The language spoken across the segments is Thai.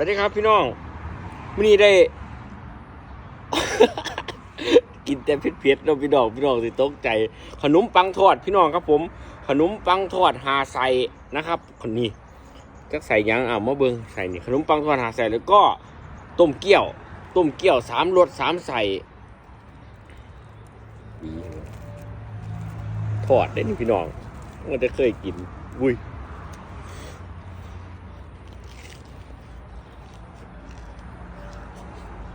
วัสดีครับพี่น้องมื่อนี้ได้ กินแต่เผ็ดๆเราะพี่น้องพี่น้องสิตกใจ ขนมปังทอดพี่น้องครับผม ขนมปังทอดหาใส่นะครับคนนี้จักใส่ยังอะมาเบิงใส่นี่ขนมปังทอดหาใส่แล้วก็ต้มเกี๊ยว ต้มเกี๊ยวสามรสสามใส่ทอดได้นี่พี่น้องมันจะเคยกิน อุ้ย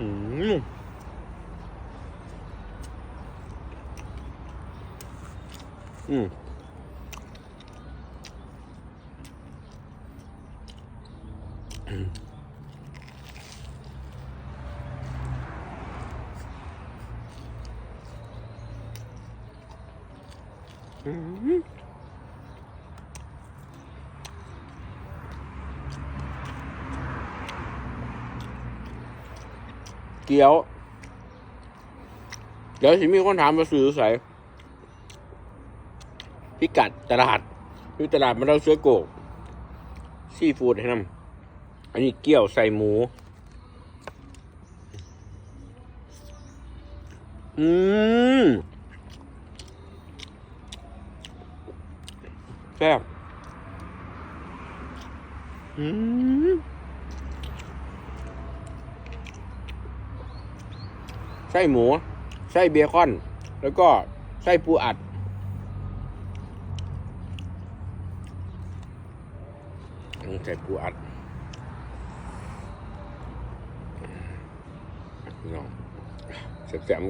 อืมอืมอืมอืม เกี๊ยว เดี๋ยวสิมีคนถามมาซื้อใส่พิกัดตลาดอยู่ตลาดมาเราเชื้อโกกซีฟู้ดให้นำอันนี้เกี๊ยวใส่หมู อืมแซ่บอืม ไส้หมู ไส้เบคอน แล้วก็ไส้ปูอัดใส่ปูอัดน้องแซ่บๆเหมื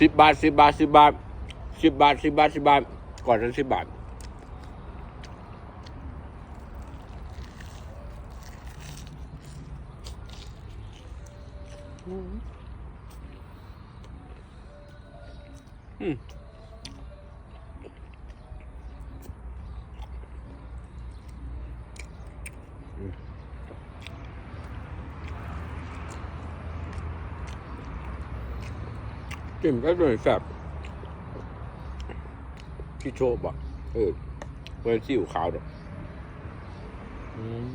สิบบาทสิบบาทสิบบาทสิบบาทสิบบาทสิบบาท ก่อนนั้นสิบบาท อืม กินก็เลยแซ่บที่โชบอะเออเวนซีอิ๊วขาวดอกอืม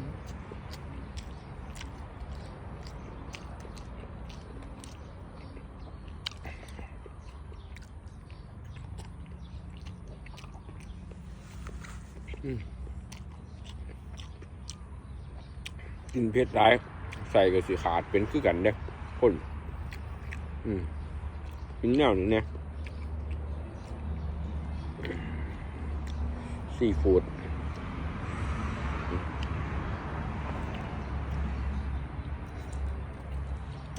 อืมกินเผ็ดได้ใส่กับสีขาดเป็นคือกันเด้คน อืม กินแนวนี้เนี่ยซีฟู้ด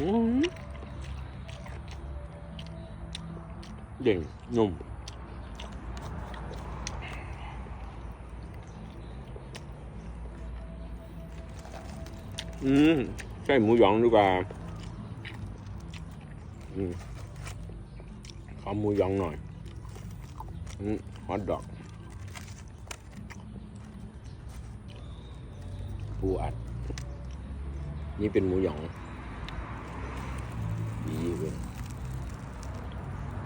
อืมเด่งนุ่มอืมใช่หมูหยองดีกว่าอืม อหมูยองหน่อยอฮอทดอกปูอัด นี่เป็นหมูหยองดีเลย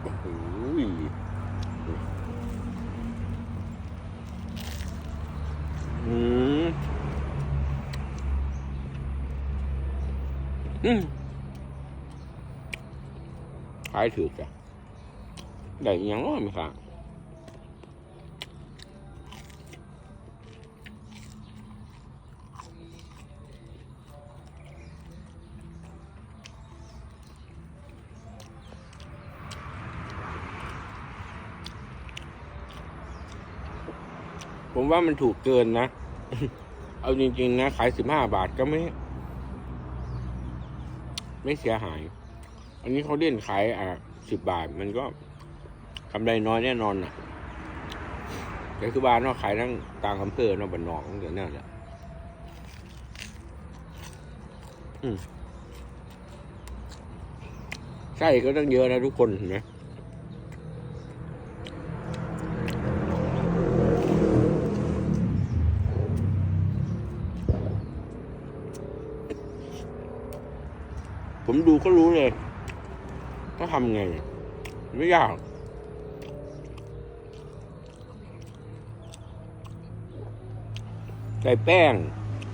โอ้โหยอืมอืมขายถือจ้ะ ได้อิหยังไมครับผมผมว่ามันถูกเกินนะ เอาจริง ๆ นะ ขายสิบห้าบาทก็ไม่ ไม่เสียหาย อันนี้เขาเล่นขายอะสิบบาทมันก็ กำไรน้อยแน่นอนอะแต่คือบ้านเนาะขายทั้งต่างอำเภอเนาะบ้านนอกตั้งแต่นั่นแหละอืมใช่ก็ต้องเยอะนะทุกคนเห็นไหมผมดูก็รู้เลยต้องทำไง ไม่ยาก ใส่แป้ง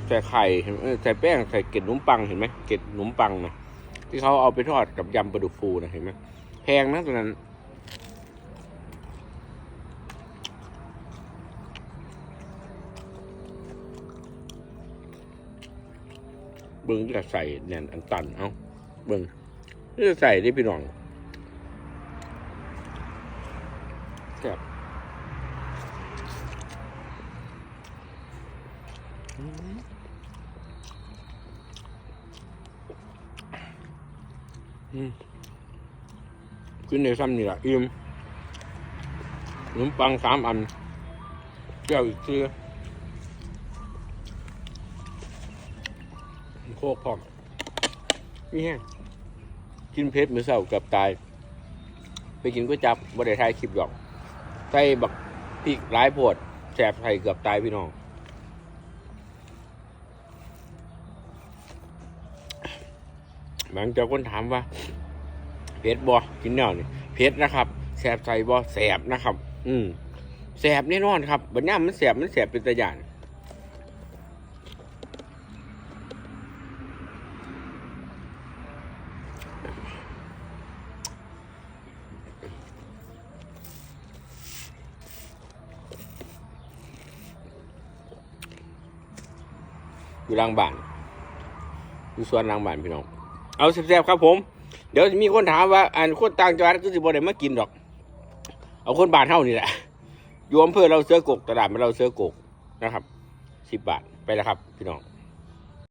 ใส่ไข่เห็นใส่แป้งใส่เกล็ดขนมปังเห็นไหมเกล็ดขนมปังนะที่เขาเอาไปทอดกับยำปลาดุกฟูนะเห็นไหมแพงนะตอนนั้นเบิ้งจะใส่แนนอันตันเอาเบิ้งจะใส่ได้พี่น้องแซ่บอืมอืม กินในซ้ำนี่แหละอิ่มขนมปังสามอันแก้วอีกเสื้อโคกพร้อมนี่แห้งกินเพชรมือเศร้าเกับตาย ไปกินก๋วยจับบ่ได้ถ่ายคลิปดอก ใส่บักพริกหลายโพดแสบใส่เกือบตายพี่น้อง บางเจ้าคนถามว่าเผ็ดบ่กินแนวนี่เผ็ดนะครับแสบใส่บ่แสบนะครับ อืมแสบแน่นอนครับบัญญัติมันแสบมันแสบเป็นตะยานอยู่หลังบ้านอยู่สวนหลังบ้านพี่น้อง เอาแซ่บๆครับผม เดี๋ยวมีคนถามว่าอันคนต่างจังหวัดก็สิบ่ได้มากินดอก เอาคนบ้านเท่านี่แหละอยู่อำเภอเราเสือกกตลาดมันเราเสือกกนะครับสิบบาทไปแล้วครับ พี่น้อง